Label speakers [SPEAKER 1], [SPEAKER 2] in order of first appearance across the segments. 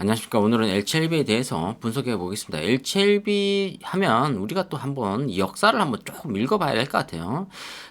[SPEAKER 1] 안녕하십니까. 오늘은 LCLB에 대해서 분석해 보겠습니다. LCLB 하면 우리가 또 한번 역사를 한번 조금 읽어봐야 될 것 같아요.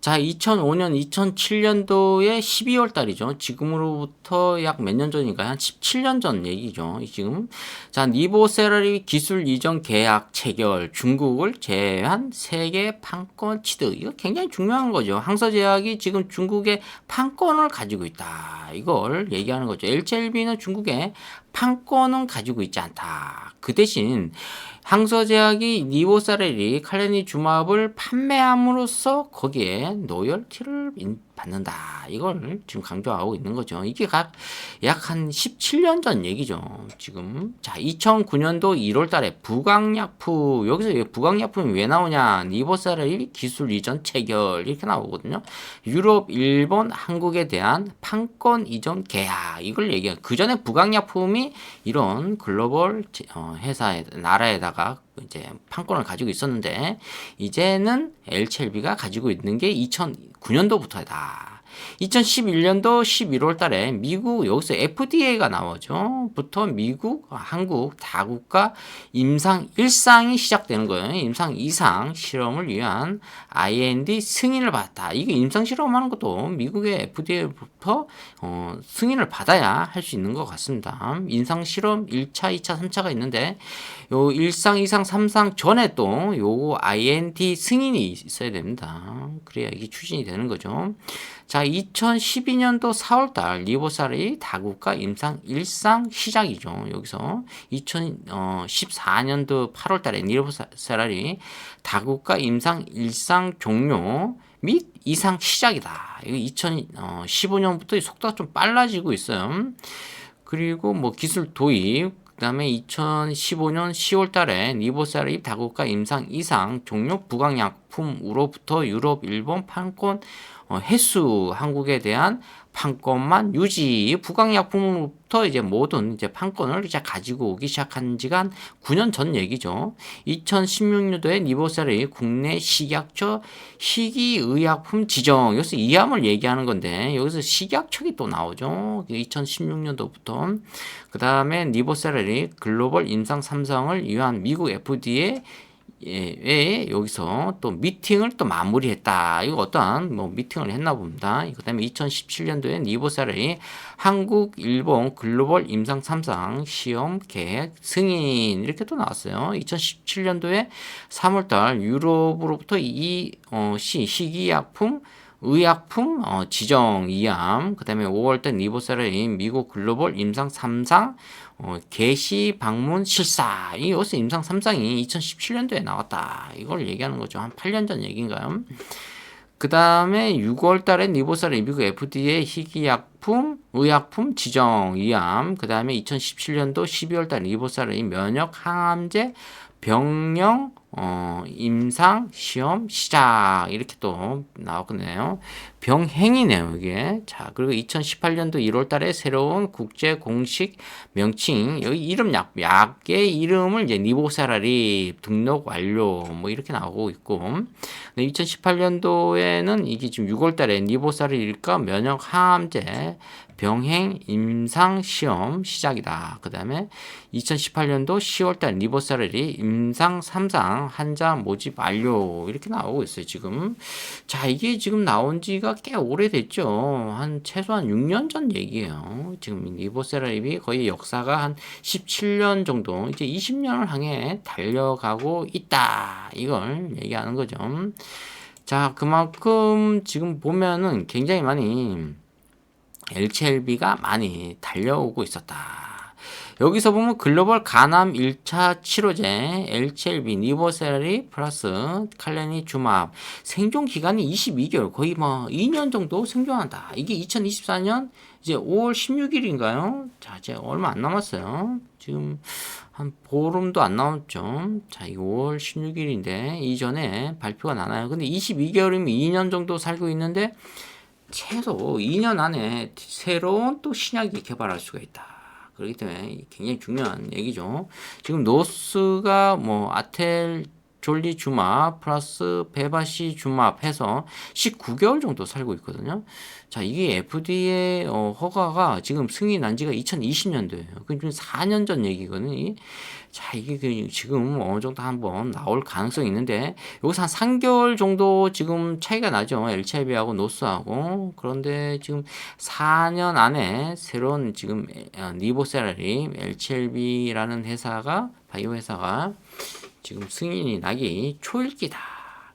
[SPEAKER 1] 자, 2005년, 2007년도에 12월 달이죠. 지금으로부터 약 몇 년 전인가요? 한 17년 전 얘기죠. 지금. 자, 니보세라리 기술 이전 계약 체결, 중국을 제외한 세계 판권 취득. 이거 굉장히 중요한 거죠. 항서제약이 지금 중국의 판권을 가지고 있다. 이걸 얘기하는 거죠. LCLB는 중국의 판권은 가지고 있지 않다. 그 대신 항서제약이 니보사렐이 칼레니 주마블을 판매함으로써 거기에 노열티를 받는다. 이걸 지금 강조하고 있는 거죠. 이게 각 약 한 17년 전 얘기죠. 지금 자 2009년도 1월 달에 부강약품 여기서 부강약품이 왜 나오냐? 니보사렐 기술 이전 체결 이렇게 나오거든요. 유럽, 일본, 한국에 대한 판권 이전 계약 이걸 얘기해요. 그 전에 부강약품이 이런 글로벌 어, 회사에 나라에다가 이제 판권을 가지고 있었는데 이제는 LCLB가 가지고 있는 게 2009년도부터다. 2011년도 11월 달에 미국 여기서 FDA가 나오죠. 부터 미국, 한국 다국가 임상 1상이 시작되는 거예요. 임상 2상 실험을 위한 IND 승인을 받았다. 이게 임상 실험하는 것도 미국의 FDA부터 어, 승인을 받아야 할 수 있는 것 같습니다. 임상 실험 1차, 2차, 3차가 있는데 요 1상, 2상, 3상 전에 또 요거 IND 승인이 있어야 됩니다. 그래야 이게 추진이 되는 거죠. 자, 2012년도 4월달 리보살이 다국가 임상 1상 시작이죠. 여기서 2014년도 8월달에 리보살이 다국가 임상 1상 종료 및 이상 시작이다. 이거 2015년부터 속도가 좀 빨라지고 있어요. 그리고 뭐 기술 도입, 그 다음에 2015년 10월 달에 니보사립 다국가 임상 이상 종료 부강약품으로부터 유럽, 일본 판권 어, 횟수 한국에 대한 판권만 유지 부강약품으로부터 이제 모든 이제 판권을 이제 가지고 오기 시작한 지가 한 9년 전 얘기죠. 2016년도에 니보셀의 국내 식약처 희귀의약품 지정 여기서 이암을 얘기하는 건데 여기서 식약처이 또 나오죠. 2016년도부터 그 다음에 니보셀이 글로벌 임상 3상을 위한 미국 FDA 예, 왜 여기서 또 미팅을 또 마무리했다. 이거 어떠한 뭐 미팅을 했나 봅니다. 그 다음에 2017년도에 니보사의 한국, 일본 글로벌 임상 3상 시험 계획 승인 이렇게 또 나왔어요. 2017년도에 3월달 유럽으로부터 이 어, 시 희귀약품 의약품 어, 지정 이암 그다음에 5월달 니보사르인 미국 글로벌 임상 3상 어, 개시 방문 실사. 이 여기서 임상 3상이 2017년도에 나왔다. 이걸 얘기하는 거죠. 한 8년 전 얘기인가요? 그 다음에 6월 달에 니보사르 미국 FDA 희귀약품, 의약품 지정 이암, 그 다음에 2017년도 12월 달 니보사르 면역 항암제 병령 어, 임상 시험 시작 이렇게 또 나왔거든요. 병행이네요, 이게. 자, 그리고 2018년도 1월 달에 새로운 국제 공식 명칭 여기 이름 약 약의 이름을 이제 니보사라리 등록 완료 뭐 이렇게 나오고 있고. 2018년도에는 이게 지금 6월 달에 니보사라리일까 면역 항암제 병행 임상 시험 시작이다. 그 다음에 2018년도 10월달 리보사렐이 임상 3상 환자 모집 완료 이렇게 나오고 있어요. 지금 자 이게 지금 나온 지가 꽤 오래됐죠. 한 최소한 6년 전 얘기예요. 지금 리보세라립이 거의 역사가 한 17년 정도 이제 20년을 향해 달려가고 있다. 이걸 얘기하는 거죠. 자 그만큼 지금 보면은 굉장히 많이 LCLB가 많이 달려오고 있었다. 여기서 보면 글로벌 간암 1차 치료제 LCLB 니보세리 플러스 칼레니 주맙 생존 기간이 22개월 거의 뭐 2년 정도 생존한다. 이게 2024년 이제 5월 16일인가요? 자, 이제 얼마 안 남았어요. 지금 한 보름도 안 남았죠. 자, 이거 5월 16일인데 이전에 발표가 나나요? 근데 22개월이면 2년 정도 살고 있는데 최소 2년 안에 새로운 또 신약이 개발할 수가 있다. 그렇기 때문에 굉장히 중요한 얘기죠. 지금 노스가 뭐 아텔 졸리 주마 플러스 베바시 주마 해서 19개월 정도 살고 있거든요. 자, 이게 FDA 어, 허가가 지금 승인이 난 지가 2020년도예요. 그 지금 4년 전 얘기거든요. 자, 이게 그 지금 어느 정도 한번 나올 가능성이 있는데 여기서 한 3개월 정도 지금 차이가 나죠. LCIB하고 노스하고. 그런데 지금 4년 안에 새로운 지금 어, 니보세라리 LCLB라는 회사가 바이오 회사가 지금 승인이 나기 초일기다.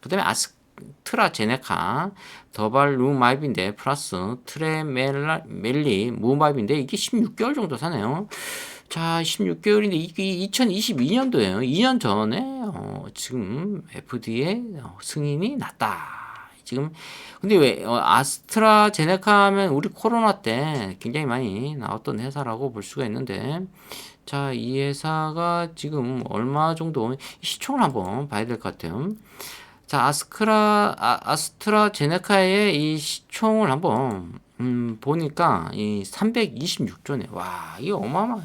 [SPEAKER 1] 그 다음에 아스트라제네카 더발루마입인데 플러스 트레멜리 무마입인데 이게 16개월 정도 사네요. 자, 16개월인데 이게 2022년도에요. 2년 전에 어, 지금 FDA 어, 승인이 났다. 지금 근데 왜 어, 아스트라제네카 하면 우리 코로나 때 굉장히 많이 나왔던 회사라고 볼 수가 있는데 자, 이 회사가 지금 얼마 정도 시총을 한번 봐야 될 것 같아요. 자, 아스크라 아, 아스트라제네카의 이 시총을 한번 음, 보니까 이 326조네. 와, 이게 어마어마해.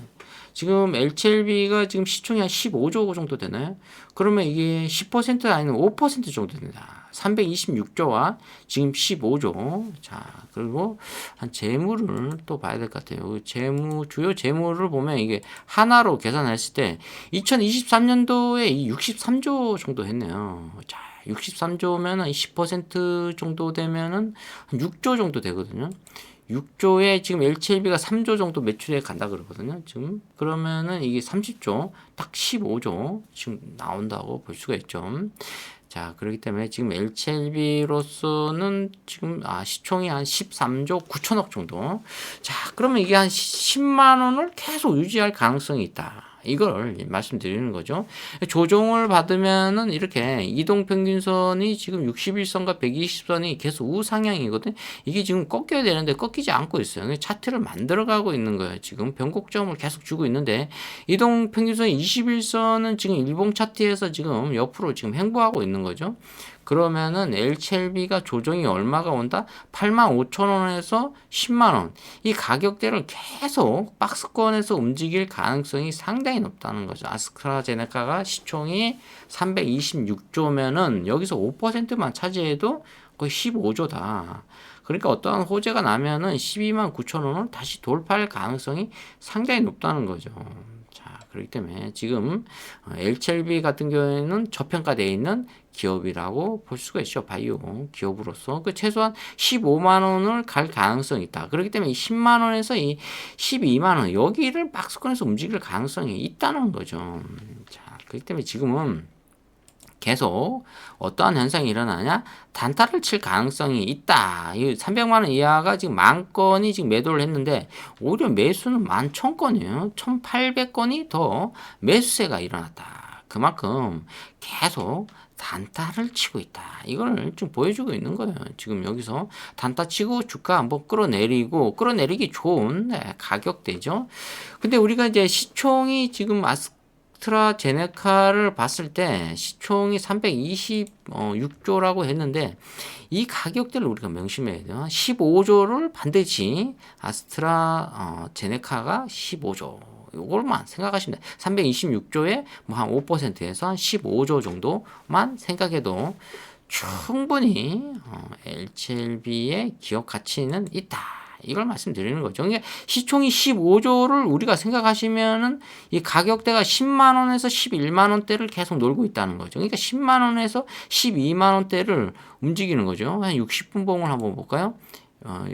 [SPEAKER 1] 지금 LCLB가 지금 시총이 한 15조 정도 되나요? 그러면 이게 10% 아니면 5% 정도 된다. 326조와 지금 15조. 자, 그리고 한 재물을 또 봐야 될 것 같아요. 재무, 주요 재물을 보면 이게 하나로 계산했을 때 2023년도에 이 63조 정도 했네요. 자, 63조면 은 10% 정도 되면은 한 6조 정도 되거든요. 6조에 지금 LCLB가 3조 정도 매출에 간다 그러거든요. 지금 그러면은 이게 30조, 딱 15조 지금 나온다고 볼 수가 있죠. 자, 그렇기 때문에 지금 LCLB로서는 지금 아, 시총이 한 13조 9천억 정도. 자, 그러면 이게 한 10만 원을 계속 유지할 가능성이 있다. 이걸 말씀드리는 거죠. 조정을 받으면은 이렇게 이동 평균선이 지금 61선과 120선이 계속 우상향이거든. 이게 지금 꺾여야 되는데 꺾이지 않고 있어요. 차트를 만들어가고 있는 거예요. 지금 변곡점을 계속 주고 있는데 이동 평균선 21선은 지금 일봉 차트에서 지금 옆으로 지금 행보하고 있는 거죠. 그러면은 LCLB가 조정이 얼마가 온다? 8만 5천 원에서 10만 원. 이 가격대를 계속 박스권에서 움직일 가능성이 상당히 높다는 거죠. 아스트라제네카가 시총이 326조면은 여기서 5%만 차지해도 거의 15조다. 그러니까 어떠한 호재가 나면은 12만 9천 원을 다시 돌파할 가능성이 상당히 높다는 거죠. 그렇기 때문에 지금 LCLB 같은 경우에는 저평가되어 있는 기업이라고 볼 수가 있죠. 바이오 기업으로서 그 최소한 15만 원을 갈 가능성이 있다. 그렇기 때문에 이 10만 원에서 이 12만 원 여기를 박스권에서 움직일 가능성이 있다는 거죠. 자, 그렇기 때문에 지금은 계속 어떠한 현상이 일어나냐? 단타를 칠 가능성이 있다. 이 300만 원 이하가 지금 만 건이 지금 매도를 했는데 오히려 매수는 만 천 건이에요. 1,800건이 더 매수세가 일어났다. 그만큼 계속 단타를 치고 있다. 이걸 좀 보여주고 있는 거예요. 지금 여기서 단타 치고 주가 한번 끌어내리고 끌어내리기 좋은 네, 가격대죠. 근데 우리가 이제 시총이 지금 아스 아스트라제네카를 봤을 때 시총이 326조라고 했는데 이 가격대를 우리가 명심해야 돼요. 15조를 반드시 아스트라제네카가 15조. 이걸만 생각하시면 돼요. 326조에 뭐 한 5%에서 한 15조 정도만 생각해도 충분히 어, LCLB의 기업 가치는 있다. 이걸 말씀드리는 거죠. 그러니까 시총이 15조를 우리가 생각하시면은 이 가격대가 10만 원에서 11만 원대를 계속 놀고 있다는 거죠. 그러니까 10만 원에서 12만 원대를 움직이는 거죠. 한 60분 봉을 한번 볼까요? 어,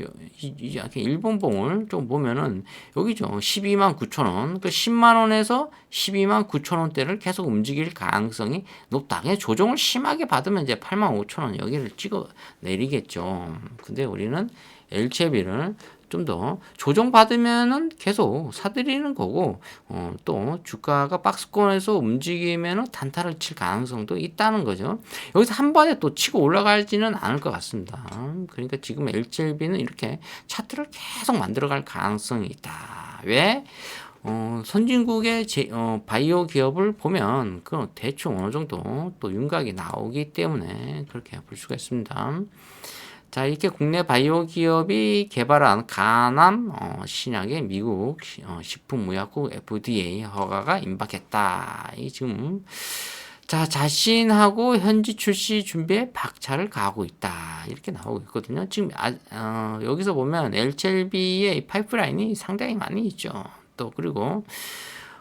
[SPEAKER 1] 이, 이, 일본 봉을 좀 보면은 여기죠. 12만 9천 원. 그 10만 원에서 12만 9천 원대를 계속 움직일 가능성이 높다. 그냥 조정을 심하게 받으면 이제 8만 5천 원 여기를 찍어 내리겠죠. 근데 우리는 LCB를 좀 더 조정받으면은 계속 사들이는 거고 어, 또 주가가 박스권에서 움직이면은 단타를 칠 가능성도 있다는 거죠. 여기서 한 번에 또 치고 올라가지는 않을 것 같습니다. 그러니까 지금 LCLB는 이렇게 차트를 계속 만들어갈 가능성이 있다. 왜? 어, 선진국의 제, 어, 바이오 기업을 보면 그 대충 어느 정도 또 윤곽이 나오기 때문에 그렇게 볼 수가 있습니다. 자, 이렇게 국내 바이오 기업이 개발한 간암 어, 신약의 미국 어, 식품의약국 FDA 허가가 임박했다. 이 지금 자, 자신하고 현지 출시 준비에 박차를 가하고 있다. 이렇게 나오고 있거든요. 지금 아, 어, 여기서 보면 LCLB의 파이프라인이 상당히 많이 있죠. 또 그리고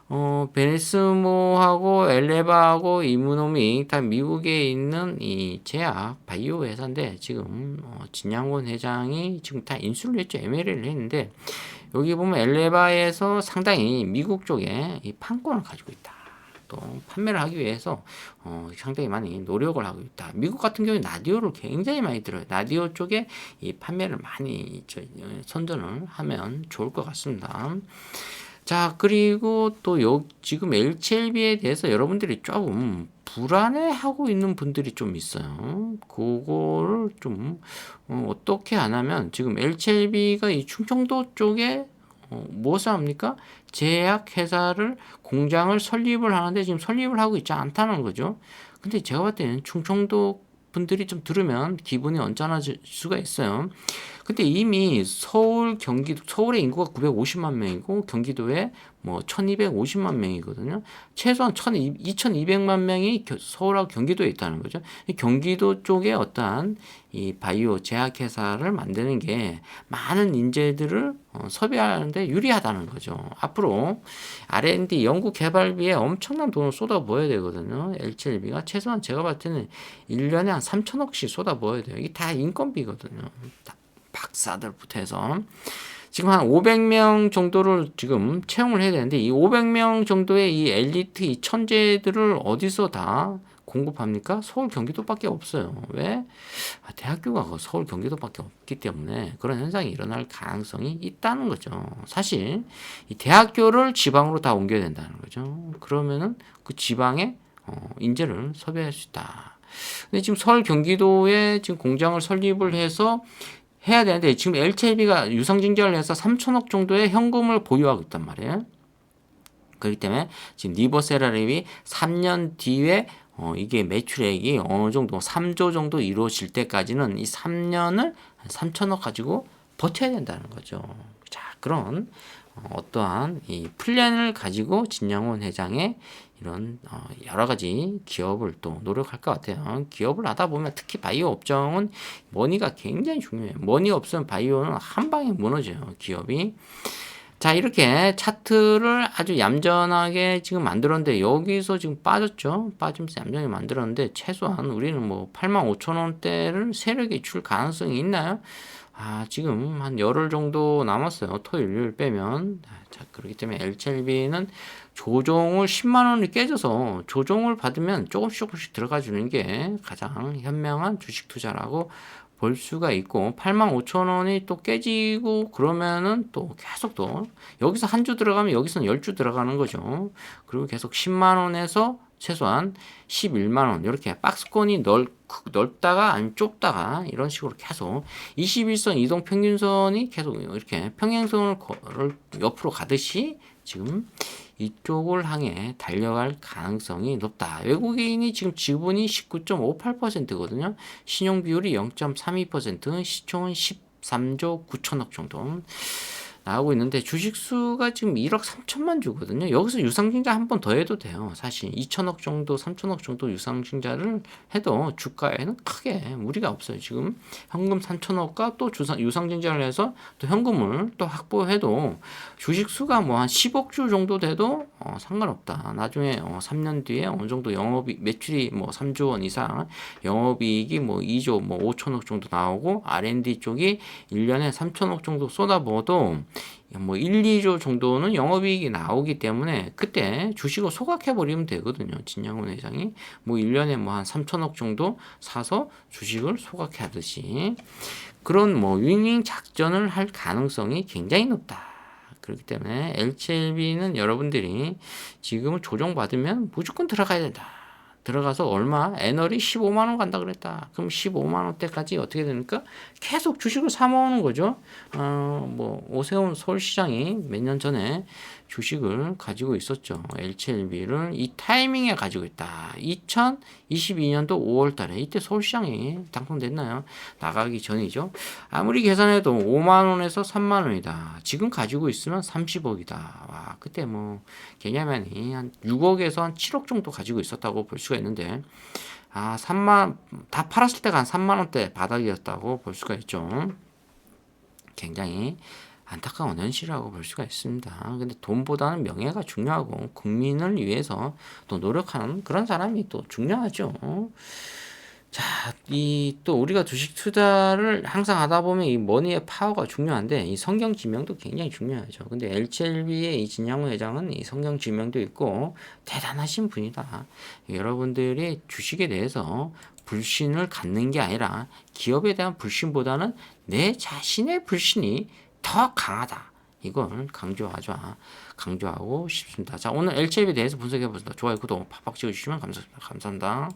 [SPEAKER 1] 어, 베네스모하고 엘레바하고 이무노믹 다 미국에 있는 이 제약 바이오 회사인데 지금 어, 진양곤 회장이 지금 다 인수를 했죠. ML을 했는데 여기 보면 엘레바에서 상당히 미국 쪽에 이 판권을 가지고 있다. 또 판매를 하기 위해서 어, 상당히 많이 노력을 하고 있다. 미국 같은 경우에 라디오를 굉장히 많이 들어요. 라디오 쪽에 이 판매를 많이 저, 어, 선전을 하면 좋을 것 같습니다. 자, 그리고 또 요, 지금 LCLB에 대해서 여러분들이 조금 불안해하고 있는 분들이 좀 있어요. 그거를 좀, 어, 어떻게 안 하면 지금 LCLB가 이 충청도 쪽에 어, 무엇을 합니까? 제약 회사를 공장을 설립을 하는데 지금 설립을 하고 있지 않다는 거죠. 근데 제가 봤을 때는 충청도 분들이 좀 들으면 기분이 언짢아질 수가 있어요. 근데 이미 서울, 경기도, 서울의 인구가 950만 명이고 경기도에 뭐 1250만 명이거든요. 최소한 2200만 명이 서울하고 경기도에 있다는 거죠. 경기도 쪽에 어떠한 이 바이오 제약회사를 만드는 게 많은 인재들을 어, 섭외하는데 유리하다는 거죠. 앞으로 R&D 연구 개발비에 엄청난 돈을 쏟아부어야 되거든요. LCLB가 최소한 제가 봤을 때는 1년에 한 3천억씩 쏟아부어야 돼요. 이게 다 인건비거든요. 다 박사들부터 해서 지금 한 500명 정도를 지금 채용을 해야 되는데 이 500명 정도의 이 엘리트 이 천재들을 어디서 다 공급합니까? 서울 경기도밖에 없어요. 왜? 아, 대학교가 그 서울 경기도밖에 없기 때문에 그런 현상이 일어날 가능성이 있다는 거죠. 사실 이 대학교를 지방으로 다 옮겨야 된다는 거죠. 그러면은 그 지방에 어, 인재를 섭외할 수 있다. 근데 지금 서울 경기도에 지금 공장을 설립을 해서 해야 되는데 지금 LTLB가 유상증자를 해서 3천억 정도의 현금을 보유하고 있단 말이에요. 그렇기 때문에 지금 니버세라립이 3년 뒤에 어, 이게 매출액이 어느 정도 3조 정도 이루어질 때까지는 이 3년을 3천억 가지고 버텨야 된다는 거죠. 자, 그런 어, 어떠한 이 플랜을 가지고 진양원 회장의 이런 어, 여러 가지 기업을 또 노력할 것 같아요. 기업을 하다 보면 특히 바이오 업종은 머니가 굉장히 중요해요. 머니 없으면 바이오는 한 방에 무너져요. 기업이. 자 이렇게 차트를 아주 얌전하게 지금 만들었는데 여기서 지금 빠졌죠 빠지면서 얌전히 만들었는데 최소한 우리는 뭐 8만 5천 원대를 세력이 줄 가능성이 있나요? 아 지금 한 열흘 정도 남았어요 토요일 일 빼면 자 그렇기 때문에 LCLB는 조종을 10만 원이 깨져서 조종을 받으면 조금씩 조금씩 들어가 주는 게 가장 현명한 주식 투자라고 볼 수가 있고 8만 5천 원이 또 깨지고 그러면은 또 계속 또 여기서 한 주 들어가면 여기서는 10주 들어가는 거죠. 그리고 계속 10만 원에서 최소한 11만 원 이렇게 박스권이 넓, 넓다가 안 좁다가 이런 식으로 계속 21선 이동 평균선이 계속 이렇게 평행선을 옆으로 가듯이 지금 이쪽을 향해 달려갈 가능성이 높다. 외국인이 지금 지분이 19.58%거든요. 신용 비율이 0.32%, 시총은 13조 9천억 정도. 나오고 있는데 주식수가 지금 1억 3천만 주거든요. 여기서 유상증자 한 번 더 해도 돼요. 사실 2천억 정도, 3천억 정도 유상증자를 해도 주가에는 크게 무리가 없어요. 지금 현금 3천억과 또 주상, 유상증자를 해서 또 현금을 또 확보해도 주식수가 뭐 한 10억 주 정도 돼도 어, 상관없다. 나중에 어, 3년 뒤에 어느 정도 영업이 매출이 뭐 3조 원 이상, 영업이익이 뭐 2조 뭐 5천억 정도 나오고 R&D 쪽이 1년에 3천억 정도 쏟아부어도 뭐 1, 2조 정도는 영업이익이 나오기 때문에 그때 주식을 소각해 버리면 되거든요. 진양훈 회장이 뭐 1년에 뭐 한 3천억 정도 사서 주식을 소각해 하듯이 그런 뭐 윙윙 작전을 할 가능성이 굉장히 높다. 그렇기 때문에 LCLB는 여러분들이 지금은 조정받으면 무조건 들어가야 된다. 들어가서 얼마? 애널이 15만 원 간다 그랬다. 그럼 15만 원대까지 어떻게 됩니까? 계속 주식을 사 모으는 거죠. 어, 뭐 오세훈 서울시장이 몇 년 전에 주식을 가지고 있었죠. LCLB를 이 타이밍에 가지고 있다. 2022년도 5월 달에 이때 서울시장이 당선됐나요? 나가기 전이죠. 아무리 계산해도 5만 원에서 3만 원이다. 지금 가지고 있으면 30억이다. 와, 그때 뭐 개념이 한 6억에서 한 7억 정도 가지고 있었다고 볼 수가 수가 있는데 아 3만 다 팔았을 때가 한 3만 원대 바닥이었다고 볼 수가 있죠. 굉장히 안타까운 현실이라고 볼 수가 있습니다. 근데 돈보다는 명예가 중요하고 국민을 위해서 또 노력하는 그런 사람이 또 중요하죠. 자, 이 또 우리가 주식 투자를 항상 하다 보면 이 머니의 파워가 중요한데 이 성경 지명도 굉장히 중요하죠. 근데 LCLB의 이 진양호 회장은 이 성경 지명도 있고 대단하신 분이다. 여러분들이 주식에 대해서 불신을 갖는 게 아니라 기업에 대한 불신보다는 내 자신의 불신이 더 강하다. 이걸 강조하죠. 강조하고 싶습니다. 자, 오늘 LCLB에 대해서 분석해 보겠습니다. 좋아요, 구독, 팍팍 찍어주시면 감사합니다. 감사합니다.